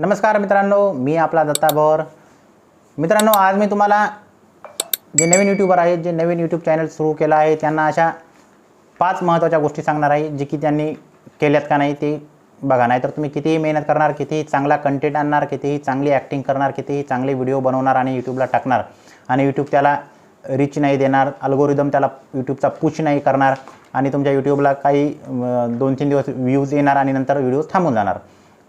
नमस्कार मित्रांनो मी आपला दत्ता भोर मित्रांनो आज मी तुम्हाला जे नवीन यूट्यूबर आहेत जे नवीन यूट्यूब चॅनल सुरू केलं आहे त्यांना अशा पाच महत्त्वाच्या गोष्टी सांगणार आहे जे की त्यांनी केल्यात का नाही ते बघा. नाही तर तुम्ही कितीही मेहनत करणार कितीही चांगला कंटेंट आणणार कितीही चांगली ॲक्टिंग करणार कितीही चांगले व्हिडिओ बनवणार आणि यूट्यूबला टाकणार आणि यूट्यूब त्याला रिच नाही देणार अल्गोरिदम त्याला यूट्यूबचा पुश नाही करणार आणि तुमच्या यूट्यूबला काही दोन तीन दिवस व्ह्यूज येणार आणि नंतर व्हिडिओ थांबून जाणार.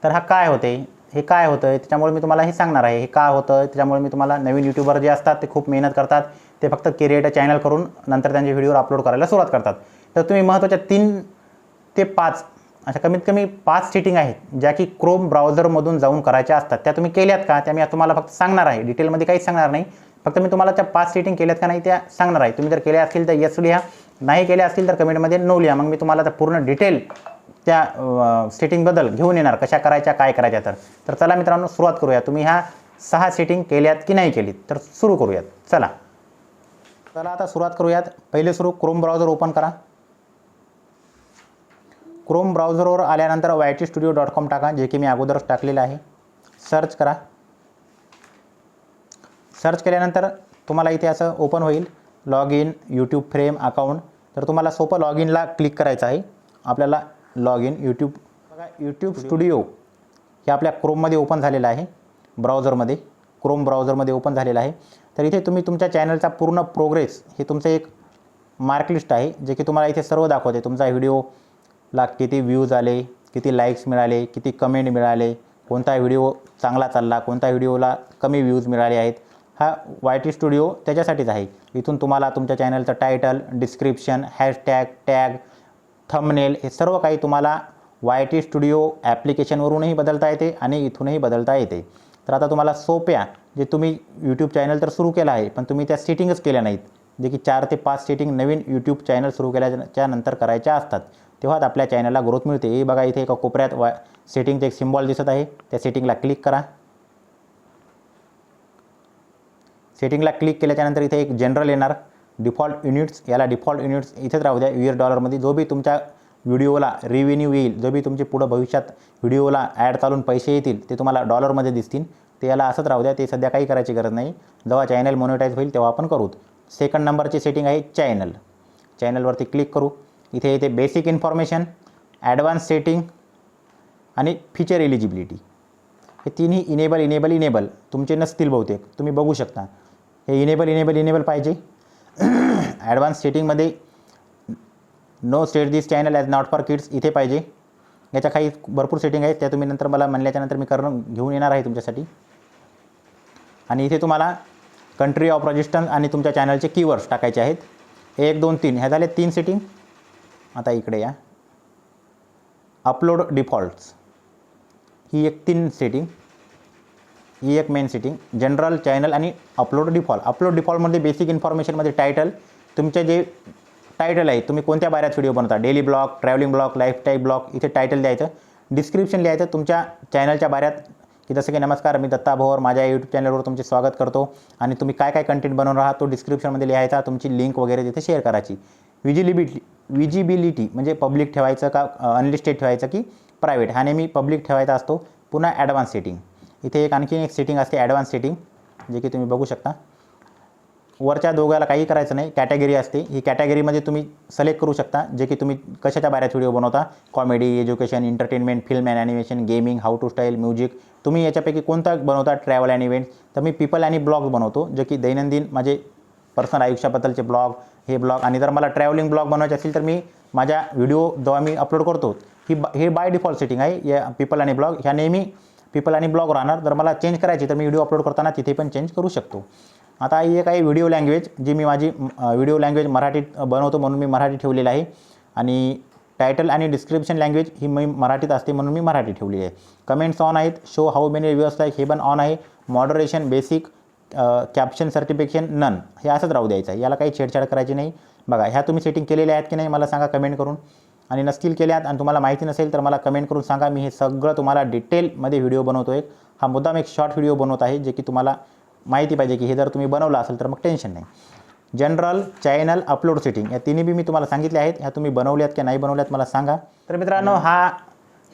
तर हा काय होते? हे काय होतं आहे त्याच्यामुळे मी तुम्हाला हे सांगणार आहे. हे का होतं त्याच्यामुळे मी तुम्हाला नवीन यूट्यूबर जे असतात ते खूप मेहनत करतात. ते फक्त क्रिएटर चॅनल करून नंतर त्यांचे व्हिडिओ अपलोड करायला सुरुवात करतात. तर तुम्ही महत्त्वाच्या तीन ते पाच अशा कमीत कमी पाच सेटिंग आहेत ज्या की क्रोम ब्राउझरमधून जाऊन करायच्या असतात. त्या तुम्ही केल्यात का? त्या मी तुम्हाला फक्त सांगणार आहे. डिटेलमध्ये काहीच सांगणार नाही. फक्त मी तुम्हाला त्या पाच सेटिंग केल्यात का नाही त्या सांगणार आहे. तुम्ही जर केल्या असतील तर येस लिहा. नाही केल्या असतील तर कमेंटमध्ये नो लिहा. मग मी तुम्हाला त्या पूर्ण डिटेल त्या सेटिंगबद्दल घेऊन येणार कशा करायच्या काय करायच्या तर तर चला मित्रांनो सुरुवात करूया. तुम्ही ह्या सहा सेटिंग केल्यात की नाही केलीत तर सुरू करूयात. चला. चला आता सुरुवात करूयात. पहिले सुरू क्रोम ब्राउझर ओपन करा. क्रोम ब्राउझरवर आल्यानंतर Y T studio dot com टाका जे की मी अगोदरच टाकलेलं आहे. सर्च करा. सर्च केल्यानंतर तुम्हाला इथे असं ओपन होईल. Log in YouTube frame account तर तुम्हाला सोपं लॉग इनला क्लिक करायचं आहे. आपल्याला लॉग इन यूट्यूब बघा यूट्यूब स्टुडिओ हे आपल्या क्रोममध्ये ओपन झालेलं आहे ब्राउझरमध्ये क्रोम ब्राउझरमध्ये ओपन झालेलं आहे. तर इथे तुम्ही तुमच्या चॅनलचा पूर्ण प्रोग्रेस हे तुमचं एक मार्कलिस्ट आहे जे की तुम्हाला इथे सर्व दाखवते. तुमचा व्हिडिओला किती व्ह्यूज आले किती लाईक्स मिळाले किती कमेंट मिळाले कोणता व्हिडिओ चांगला चालला कोणता व्हिडिओला कमी व्ह्यूज मिळाले आहेत. हा वाय टी स्टुडिओ त्याच्यासाठीच आहे. इथून तुम्हाला तुमच्या चॅनलचं title description hashtag tag thumbnail हे सर्व काही तुम्हाला वाय टी स्टुडिओ ॲप्लिकेशनवरूनही बदलता येते आणि इथूनही बदलता येते. तर आता तुम्हाला सोप्या जे तुम्ही यूट्यूब चॅनल तर सुरू केलं आहे पण तुम्ही त्या सेटिंगच केल्या नाहीत. जे की चार ते पाच सेटिंग नवीन यूट्यूब चॅनल सुरू केल्याच्यानंतर करायच्या असतात तेव्हाच आपल्या चॅनलला ग्रोथ मिळते. हे बघा इथे एका कोपऱ्यात वा सेटिंगचं एक सिम्बॉल दिसत आहे. त्या सेटिंगला क्लिक करा. सेटिंगला क्लिक केल्याच्यानंतर इथे एक जनरल येणार. डिफॉल्ट युनिट्स याला डिफॉल्ट युनिट्स इथेच राहू द्या. यू एस डॉलरमध्ये जो बी तुमच्या व्हिडिओला रिव्हेन्यू येईल जो बी तुमचे पुढं भविष्यात व्हिडिओला ॲड चालून पैसे येतील ते तुम्हाला डॉलरमध्ये दिसतील. ते याला असंच राहू द्या ते सध्या काही करायची गरज नाही. जेव्हा चॅनल मोनिटाईज होईल तेव्हा आपण करूत सेकंड नंबरची सेटिंग आहे चॅनल चॅनलवरती क्लिक करू. इथे येते बेसिक इन्फॉर्मेशन ॲडव्हान्स सेटिंग आणि फीचर एलिजिबिलिटी हे तिन्ही इनेबल इनेबल इनेबल तुमचे नसतील बहुतेक. तुम्ही बघू शकता. हे इनेबल इनेबल इनेबल पाहिजे. ॲडव्हान्स सेटिंगमध्ये no state this channel as not for kids इथे पाहिजे. याच्या काही भरपूर सेटिंग आहेत. त्या तुम्ही नंतर मला म्हणल्याच्यानंतर मी करून घेऊन येणार आहे तुमच्यासाठी. आणि इथे तुम्हाला कंट्री ऑफ रजिस्टन्स आणि तुमच्या चॅनलचे कीवर्ड्स टाकायचे आहेत. एक दोन तीन. ह्या झाले तीन सेटिंग आता इकडे या. अपलोड डिफॉल्ट्स ही एक तीन सेटिंग ही एक मेन सेटिंग जनरल चॅनल आणि अपलोड डिफॉल्ट अपलोड डिफॉल्टमध्ये बेसिक इन्फॉर्मेशनमध्ये टायटल तुमचे जे टायटल आहे तुम्ही कोणत्या बाऱ्यात व्हिडिओ बनवता? Daily blog travelling blog lifestyle blog इथे टायटल द्यायचं. डिस्क्रिप्शन लिहायचं. तुमच्या चॅनलच्या बाऱ्यात की जसं की नमस्कार मी दत्ता भोवर माझ्या यूट्यूब चॅनलवर तुमचे स्वागत करतो. आणि तुम्ही काय काय कंटेंट बनवून राहा तो डिस्क्रिप्शनमध्ये लिहायचा. तुमची लिंक वगैरे तिथे शेअर करायची. विजिलिबिलिटी विजिबिलिटी म्हणजे पब्लिक ठेवायचं का अनलिस्टेड ठेवायचं की प्रायव्हेट हा नेहमी पब्लिक ठेवायचा असतो. पुन्हा ॲडव्हान्स सेटिंग इथे एक आणखी एक सिटिंग असते ॲडव्हान्स सिटिंग जे की तुम्ही बघू शकता. वरच्या दोघाला काही करायचं नाही कॅटेगरी असते. ही कॅटेगरीमध्ये तुम्ही सिलेक्ट करू शकता जे की तुम्ही कशाच्या बऱ्याच व्हिडिओ बनवता. Comedy education entertainment film and animation gaming how to style music तुम्ही याच्यापैकी कोणता बनवता? ट्रॅव्हल अँड इव्हेंट तर मी पीपल आणि ब्लॉग बनवतो जे की दैनंदिन माझे पर्सनल आयुष्याबद्दलचे ब्लॉग हे ब्लॉग आणि जर मला ट्रॅव्हलिंग ब्लॉग बनवायचे असेल तर मी माझ्या व्हिडिओ जेव्हा मी अपलोड करतो ही हे बाय डिफॉल्ट सेटिंग आहे. या पीपल आणि ब्लॉग ह्या नेहमी पीपल आणि ब्लॉग राहणार. जर मला चेंज करायची तर मी व्हिडिओ अपलोड करताना तिथे पण चेंज करू शकतो. आता ही एक आहे व्हिडिओ लँग्वेज जी मी माझी व्हिडिओ लँग्वेज मराठीत बनवतो म्हणून मी मराठी ठेवलेलं आहे. आणि टायटल आणि डिस्क्रिप्शन लँग्वेज ही मी मराठीत असते म्हणून मी मराठी ठेवली आहे. कमेंट्स ऑन आहेत. Show how many reviewers like हे पण ऑन आहे. Moderation basic caption certification none हे असंच राहू द्यायचं आहे. याला काही छेडछाड करायची नाही. बघा ह्या तुम्ही सेटिंग केलेल्या आहेत की नाही मला सांगा कमेंट करून. आणि नसतील केल्यात आणि तुम्हाला माहिती नसेल तर मला कमेंट करून सांगा. मी हे सगळं तुम्हाला डिटेलमध्ये व्हिडिओ बनवतो एक हा मुद्दाम एक शॉर्ट व्हिडिओ बनवत आहे जे की तुम्हाला माहिती पाहिजे की हे जर तुम्ही बनवलं असेल तर मग टेन्शन नाही. जनरल चॅनल अपलोड सेटिंग या तिन्ही बी मी तुम्हाला सांगितले आहेत. ह्या तुम्ही बनवल्यात की नाही बनवल्यात मला सांगा. तर मित्रांनो हा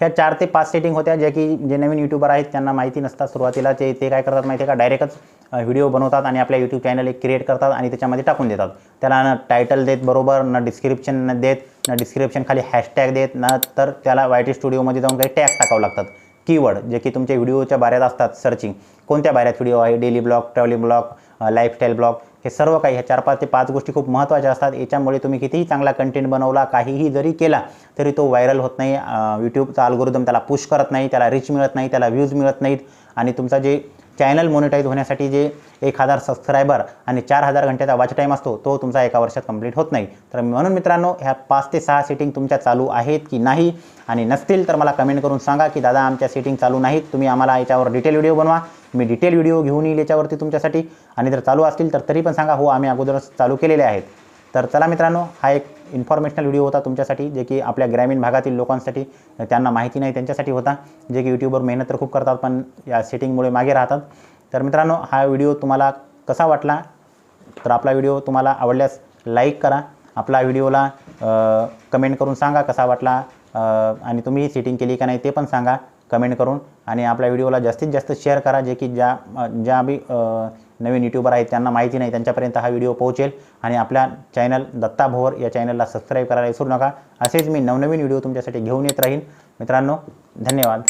ह्या चार ते पाच सेटिंग होत्या ज्या की जे नवीन यूट्यूबर आहेत त्यांना माहिती नसतात सुरुवातीला. ते ते काय करतात माहिती आहे का डायरेक्टच व्हिडिओ बनवतात आणि आपल्या यूट्यूब चॅनल एक क्रिएट करतात आणि त्याच्यामध्ये टाकून देतात. त्याला न टायटल देत बरोबर न डिस्क्रिप्शन न देत न डिस्क्रिप्शन खाली हॅशटॅग देत न तर त्याला वाय टी स्टुडिओमध्ये जाऊन काही टॅग टाकावं लागतात. कीवर्ड जे की तुमच्या व्हिडिओच्या बाऱ्यात असतात सर्चिंग कोणत्या बाऱ्यात व्हिडिओ आहे? Daily blog travelling blog lifestyle blog हे सर्व काही ह्या चार पाच ते पाच गोष्टी खूप महत्त्वाच्या असतात. याच्यामुळे तुम्ही कितीही चांगला कंटेंट बनवला काहीही जरी केला तरी तो व्हायरल होत नाही. यूट्यूबचा अल्गोरिदम त्याला पुश करत नाही त्याला रिच मिळत नाही त्याला व्ह्यूज मिळत नाहीत. आणि तुमचा जे चॅनल मोनिटाईज होण्यासाठी जे एक हजार सबस्क्रायबर आणि चार हजार घंट्याचा वॉच टाईम असतो तो तुमचा एका वर्षात कंप्लीट होत नाही. तर म्हणून मित्रांनो ह्या पाच ते सहा सेटिंग तुमच्या चालू आहेत की नाही? आणि नसतील तर मला कमेंट करून सांगा की दादा आमच्या सेटिंग चालू नाहीत. तुम्ही आम्हाला याच्यावर डिटेल व्हिडिओ बनवा. मी डिटेल व्हिडिओ घेऊन येईल याच्यावरती तुमच्यासाठी. आणि जर चालू असतील तर तरी पण सांगा हो आम्ही अगोदरच चालू केलेले आहेत. तर चला मित्रांनो हा एक इन्फॉर्मेशनल व्हिडिओ होता तुमच्यासाठी जे की आपल्या ग्रामीण भागातील लोकांसाठी त्यांना माहिती नाही त्यांच्यासाठी होता जे की यूट्यूबवर मेहनत तर खूप करतात पण या सेटिंगमुळे मागे राहतात. तर मित्रांनो हा व्हिडिओ तुम्हाला कसा वाटला? तर आपला व्हिडिओ तुम्हाला आवडल्यास लाईक करा. आपला व्हिडिओला कमेंट करून सांगा कसा वाटला आणि तुम्ही सेटिंग केली का नाही ते पण सांगा कमेंट करून. आणि आपल्या व्हिडिओला जास्तीत जास्त शेअर करा जे की ज्या ज्या बी नवीन यूट्यूबर आहेत त्यांना माहिती नाही त्यांच्यापर्यंत हा व्हिडिओ पोहोचेल. आणि आपल्या चॅनल दत्ता भोवर या चॅनलला सबस्क्राईब करायला विसरू नका. असेच मी नवनवीन व्हिडिओ तुमच्यासाठी घेऊन येत राहीन. मित्रांनो धन्यवाद.